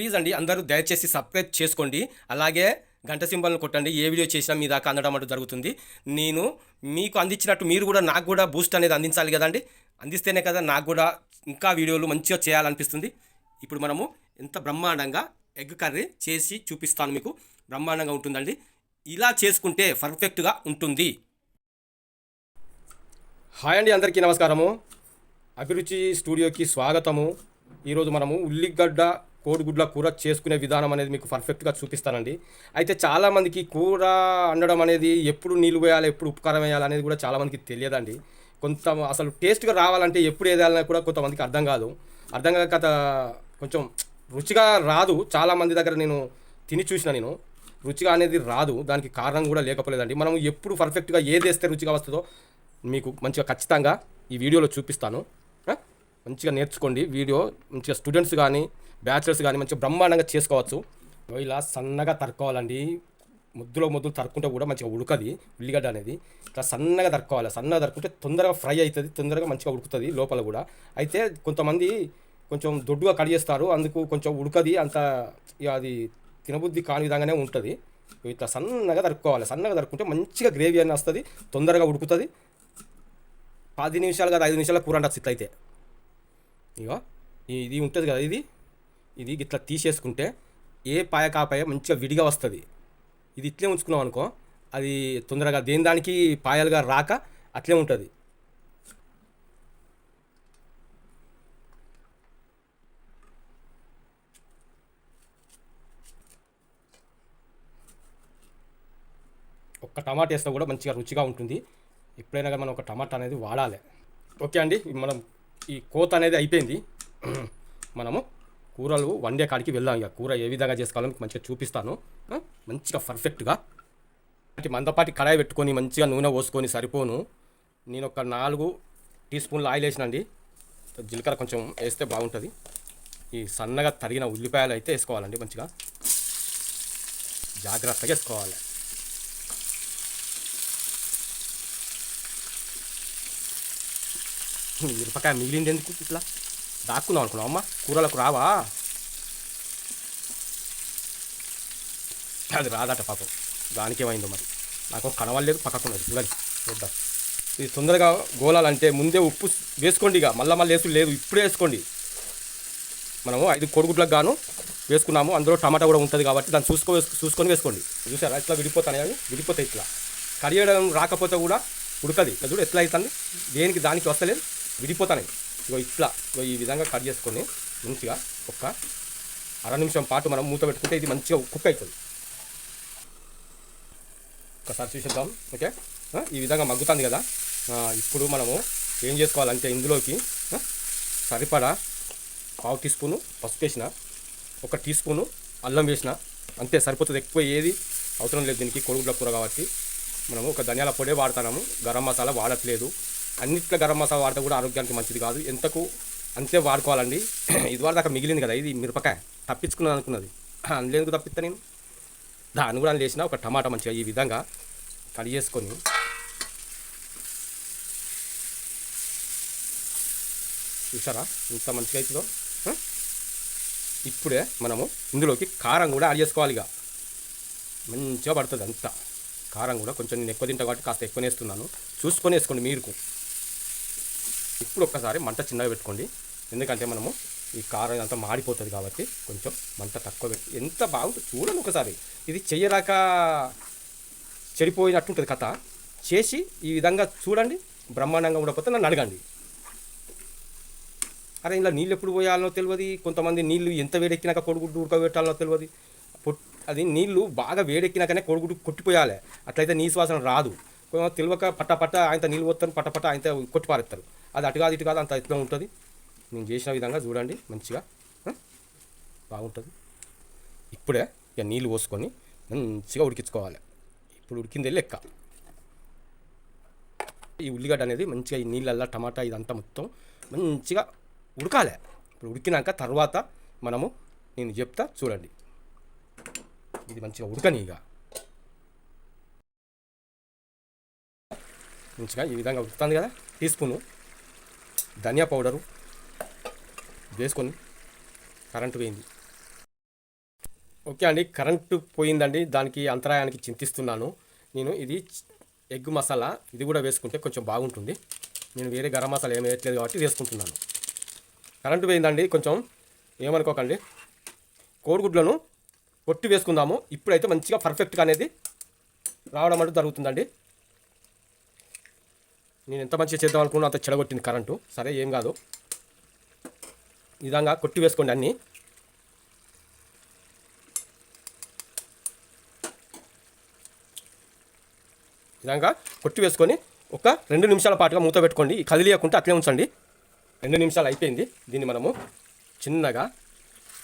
Please అండి అందరూ దయచేసి సబ్స్క్రైబ్ చేసుకోండి. అలాగే గంట సింబల్ని కొట్టండి. ఏ వీడియో చేసినా మీ దాకా అందడం అంటూ జరుగుతుంది. నేను మీకు అందించినట్టు మీరు కూడా నాకు కూడా బూస్ట్ అనేది అందించాలి కదండి. అందిస్తేనే కదా నాకు కూడా ఇంకా వీడియోలు మంచిగా చేయాలనిపిస్తుంది. ఇప్పుడు మనము ఎంత బ్రహ్మాండంగా ఎగ్ కర్రీ చేసి చూపిస్తాను మీకు. బ్రహ్మాండంగా ఉంటుందండి. ఇలా చేసుకుంటే పర్ఫెక్ట్గా ఉంటుంది. హాయ్ అండి అందరికీ నమస్కారము. అభిరుచి స్టూడియోకి స్వాగతము. ఈరోజు మనము ఉల్లిగడ్డ కోడిగుడ్ల కూర చేసుకునే విధానం అనేది మీకు పర్ఫెక్ట్గా చూపిస్తానండి. అయితే చాలామందికి కూర వండడం అనేది ఎప్పుడు నీళ్ళు వేయాలి ఎప్పుడు ఉపకారం వేయాలి అనేది కూడా చాలామందికి తెలియదండి. కొంత అసలు టేస్ట్గా రావాలంటే ఎప్పుడు వేయాలని కూడా కొంతమందికి అర్థం కాదు. అర్థం కాక కొంచెం రుచిగా రాదు. చాలామంది దగ్గర నేను తిని చూసిన నేను. రుచిగా అనేది రాదు. దానికి కారణం కూడా లేకపోలేదండి. మనం ఎప్పుడు పర్ఫెక్ట్గా ఏది వేస్తే రుచిగా వస్తుందో మీకు మంచిగా ఖచ్చితంగా ఈ వీడియోలో చూపిస్తాను. మంచిగా నేర్చుకోండి. వీడియో మంచిగా స్టూడెంట్స్ కానీ బ్యాచిలర్స్ కానీ మంచిగా బ్రహ్మాండంగా చేసుకోవచ్చు. ఇలా సన్నగా తరుక్కోవాలండి. ముద్దులో ముద్దులు తరుక్కుంటే కూడా మంచిగా ఉడకది ఉల్లిగడ్డ అనేది. ఇట్లా సన్నగా తరుక్కోవాలి. సన్నగా తరుక్కుంటే తొందరగా ఫ్రై అవుతుంది తొందరగా మంచిగా ఉడుకుతుంది లోపల కూడా. అయితే కొంతమంది కొంచెం దొడ్డుగా కట్ చేస్తారు. అందుకు కొంచెం ఉడకది అంత ఇక అది తినబుద్ధి కాని విధంగానే ఉంటుంది. ఇట్లా సన్నగా తరుక్కోవాలి. సన్నగా తరుక్కుంటే మంచిగా గ్రేవీ అని వస్తుంది తొందరగా ఉడుకుతుంది. పది నిమిషాలు కదా ఐదు నిమిషాల కూర ఉండొచ్చు ఇట్లయితే ఇక ఇది ఉంటుంది కదా ఇది? ఇది ఇట్లా తీసేసుకుంటే ఏ పాయ కాపాయ మంచిగా విడిగా వస్తుంది. ఇది ఇట్లే ఉంచుకున్నాం అనుకో అది తొందరగా దేని దానికి పాయలుగా రాక అట్లే ఉంటుంది. ఒక్క టమాటా వేస్తే కూడా మంచిగా రుచిగా ఉంటుంది. ఎప్పుడైనా కానీ మనం ఒక టమాటా అనేది వాడాలి. ఓకే అండి మనం ఈ కోత అనేది అయిపోయింది. మనము కూరలు వండే కాడికి వెళ్దాం ఇక. కూర ఏ విధంగా చేసుకోవాలో మీకు మంచిగా చూపిస్తాను. మంచిగా పర్ఫెక్ట్గా అంటే మందపాటి కడాయి పెట్టుకొని మంచిగా నూనె పోసుకొని సరిపోను. నేను ఒక నాలుగు టీ స్పూన్లు ఆయిల్ వేసినండి. జీలకర్ర కొంచెం వేస్తే బాగుంటుంది. ఈ సన్నగా తరిగిన ఉల్లిపాయలు అయితే వేసుకోవాలండి మంచిగా. జాగ్రత్తగా వేసుకోవాలి. మిరపకాయ మిగిలింది ఎందుకు ఇట్లా? దాక్కుందాం అనుకున్నావు అమ్మ? కూరలకు రావా? అది రాదట పాపం. దానికేమైందో మరి. నాకు కనవలేదు పక్కకున్నది. చూడండి చూద్దాం. ఇది తొందరగా గోలాలంటే ముందే ఉప్పు వేసుకోండి ఇక. మళ్ళీ మళ్ళీ వేసు లేదు ఇప్పుడే వేసుకోండి. మనము ఐదు కోడిగుడ్లకు గాను వేసుకున్నాము. అందులో టమాటా కూడా ఉంటుంది కాబట్టి దాన్ని చూసుకో చూసుకొని వేసుకోండి. చూసారా? ఇట్లా విడిపోతాను అవి? విడిపోతాయి ఇట్లా. కడియడం రాకపోతే కూడా ఉడకది. చూడు ఎట్లా అవుతుంది? దేనికి దానికి వస్తలేదు. విడిపోతాను. ఇగో ఇట్లా. ఇగో ఈ విధంగా కట్ చేసుకొని మంచిగా ఒక్క అర నిమిషం పాటు మనం మూత పెట్టుకుంటే ఇది మంచిగా కుక్ అవుతుంది. ఒకసారి చూసేద్దాం. ఓకే? ఈ విధంగా మగ్గుతుంది కదా. ఇప్పుడు మనము ఏం చేసుకోవాలంటే ఇందులోకి సరిపడా పావు టీ స్పూను పసుపు వేసిన ఒక టీ స్పూను అల్లం వేసిన. అంతే సరిపోతుంది. ఎక్కువ ఏది అవసరం లేదు దీనికి కొడుగుడ్ల కూర కాబట్టి. మనము ఒక ధనియాల పొడే వాడుతున్నాము గరం మసాలా వాడట్లేదు. అన్నిట్లో గరం మసాలా వాడితే కూడా ఆరోగ్యానికి మంచిది కాదు. ఎంతకు అంతే వాడుకోవాలండి. ఇది దాకా మిగిలింది కదా ఇది మిరపకాయ. తప్పించుకున్నాను అనుకున్నది. అందులోకి తప్పిస్తా నేను? దాన్ని కూడా వేసిన ఒక టమాటా మంచిగా ఈ విధంగా కట్ చేసుకొని చూసారా? ఇంత మంచిగా అవుతుందో ఇప్పుడే మనము ఇందులోకి కారం కూడా యాడ్ చేసుకోవాలి ఇక. మంచిగా పడుతుంది అంతా. కారం కూడా కొంచెం నేను ఎక్కువ తింటా కాబట్టి కాస్త ఎక్కువ వేస్తున్నాను. చూసుకొని వేసుకోండి మీరు ఇప్పుడు ఒక్కసారి మంట చిన్నగా పెట్టుకోండి. ఎందుకంటే మనము ఈ కారం ఇదంతా మాడిపోతుంది కాబట్టి కొంచెం మంట తక్కువ పెట్టి ఎంత బాగుంటుంది చూడండి ఒకసారి. ఇది చెయ్యరాక చెడిపోయినట్టుంటుంది కథ. చేసి ఈ విధంగా చూడండి బ్రహ్మాండంగా ఉండకపోతే నన్ను అడగండి. అరే ఇలా నీళ్ళు ఎప్పుడు పోయాలనో తెలియదు కొంతమంది నీళ్ళు ఎంత వేడెక్కినాక కొడుగుడ్డు ఉడకబెట్టాలనో తెలియదు పొట్ అది నీళ్ళు బాగా వేడెక్కినాకనే కొడుగుడ్డు కొట్టిపోయాలి. అట్లయితే నీ శ్వాసన రాదు. తెలియక పట్ట పట్ట ఆయన నీళ్ళు పోతారు పట్ట పట్ట ఆయన కొట్టి పారేస్తారు అది అటు కాదు ఇటు కాదు అంత ఇట్లా ఉంటుంది. నేను చేసిన విధంగా చూడండి మంచిగా. బాగుంటుంది. ఇప్పుడే ఇక నీళ్ళు పోసుకొని మంచిగా ఉడికించుకోవాలి. ఇప్పుడు ఉడికింది లెక్క. ఈ ఉల్లిగడ్డ అనేది మంచిగా ఈ నీళ్ళల్లో టమాటా ఇదంతా మొత్తం మంచిగా ఉడకాలి. ఇప్పుడు ఉడికినాక తర్వాత మనము నేను చెప్తా చూడండి. ఇది మంచిగా ఉడకని ఇక. మంచిగా ఈ విధంగా ఉడుకుతుంది కదా టీ స్పూను. ధనియా పౌడరు. వేసుకొని కరెంటు పోయింది. ఓకే అండి కరెంటు పోయిందండి దానికి అంతరాయానికి చింతిస్తున్నాను. నేను ఇది ఎగ్ మసాలా ఇది కూడా వేసుకుంటే కొంచెం బాగుంటుంది. నేను వేరే గరం మసాలా ఏమి వేయట్లేదు కాబట్టి వేసుకుంటున్నాను. కరెంటు పోయిందండి కొంచెం ఏమనుకోకండి. కోడిగుడ్లను కొట్టి వేసుకుందాము. ఇప్పుడైతే మంచిగా పర్ఫెక్ట్గా అనేది రావడం అంటూ జరుగుతుందండి. నేను ఎంత మంచిగా చేద్దాం అనుకున్నా అంత చెడగొట్టింది కరెంటు. సరే ఏం కాదు. విధంగా కొట్టి వేసుకోండి అన్నీ. విధంగా కొట్టి వేసుకొని ఒక రెండు నిమిషాల పాటుగా మూత పెట్టుకోండి. కదిలియకుండా అట్లే ఉంచండి. రెండు నిమిషాలు అయిపోయింది దీన్ని మనము చిన్నగా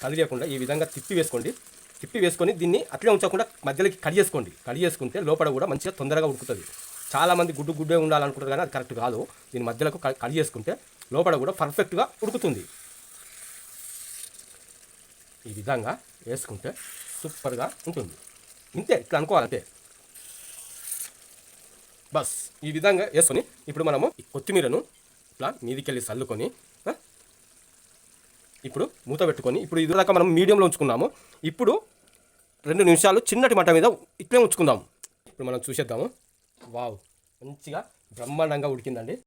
కదిలియకుండా ఈ విధంగా తిప్పి వేసుకోండి. తిప్పి వేసుకొని దీన్ని అట్లే ఉంచకుండా మధ్యలోకి కడి చేసుకోండి. కడి చేసుకుంటే లోపల కూడా మంచిగా తొందరగా ఉడుకుతుంది. చాలామంది గుడ్డు గుడ్డే ఉండాలనుకుంటారు కానీ అది కరెక్ట్ కాదు. దీని మధ్యలోకి క- కడి చేసుకుంటే లోపల కూడా పర్ఫెక్ట్గా ఉడుకుతుంది. ఈ విధంగా వేసుకుంటే సూపర్గా ఉంటుంది. ఇంతే ఇట్లా అనుకోవాలి అంతే బస్ ఈ విధంగా వేసుకొని ఇప్పుడు మనము కొత్తిమీరను ఇట్లా మీదికెళ్ళి చల్లుకొని ఇప్పుడు మూత పెట్టుకొని ఇప్పుడు ఇది దాకా మనం మీడియంలో ఉంచుకున్నాము. ఇప్పుడు రెండు నిమిషాలు చిన్నటి మంట మీద ఇట్లే ఉంచుకుందాము ఇప్పుడు మనం చూసేద్దాము. వావ్ మంచిగా బ్రహ్మాండంగా ఉడికిందండి.